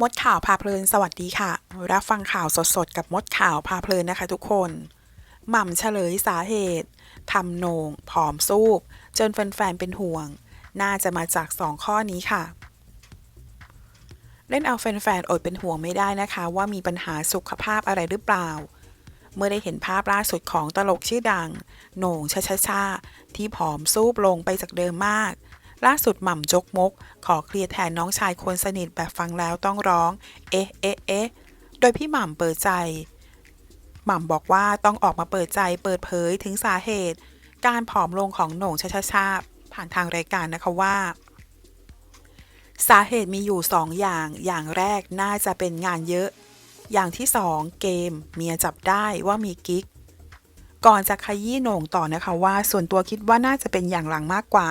มดข่าวพาเพลินสวัสดีค่ะ รับฟังข่าวสดๆ กับมดข่าวพาเพลินนะคะทุกคน หม่ำเฉลยสาเหตุทำโหนงผอมซูบ จนแฟนๆเป็นห่วง น่าจะมาจาก 2 ข้อนี้ค่ะ เล่นเอาแฟนๆอดเป็นห่วงไม่ได้นะคะ ว่ามีปัญหาสุขภาพอะไรหรือเปล่า เมื่อได้เห็นภาพล่าสุดของตลกชื่อดังโหน่งชาชาชาที่ผอมซูบลงไปจากเดิมมาก ล่าสุดหม่ำจกมก ขอเคลียร์แทนน้องชายคนสนิทแบบฟังแล้วต้องร้อง เอ๊ะเอ๊ะเอ๊ะโดยพี่หม่ำเปิดใจ หม่ำบอกว่าต้องออกมาเปิดใจเปิดเผยถึงสาเหตุ การผอมลงของหน่งชาชาชาผ่านทางรายการนะคะว่า สาเหตุมีอยู่สองอย่าง อย่างแรกน่าจะเป็นงานเยอะ อย่างที่สองเกมเมียจับได้ว่ามีกิ๊กก่อนจะขยี้โหน่งต่อนะคะว่า ส่วนตัวคิดว่าน่าจะเป็นอย่างหลังมากกว่า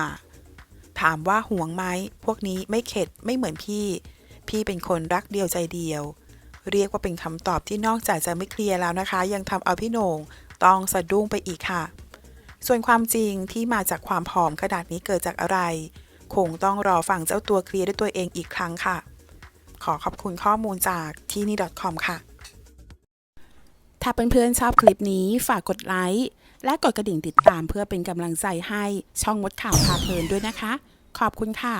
ถามว่าห่วงไหม พวกนี้ไม่เข็ดไม่เหมือนพี่ พี่เป็นคนรักเดียวใจเดียว เรียกว่าเป็นคำตอบที่นอกจากจะไม่เคลียร์แล้วนะคะ ยังทำเอาพี่โหน่งต้องสะดุ้งไปอีกค่ะ ส่วนความจริงที่มาจากความผอมขนาดนี้เกิดจากอะไร คงต้องรอฟังเจ้าตัวเคลียร์ด้วยตัวเองอีกครั้งค่ะ ขอขอบคุณข้อมูลจากที่นี่ .com ค่ะ ถ้าเพื่อนๆชอบคลิปนี้ฝากกดไลค์และกดกระดิ่งติดตามเพื่อเป็นกำลังใจให้ช่องมดข่าวพาเพลินด้วยนะคะ ขอบคุณค่ะ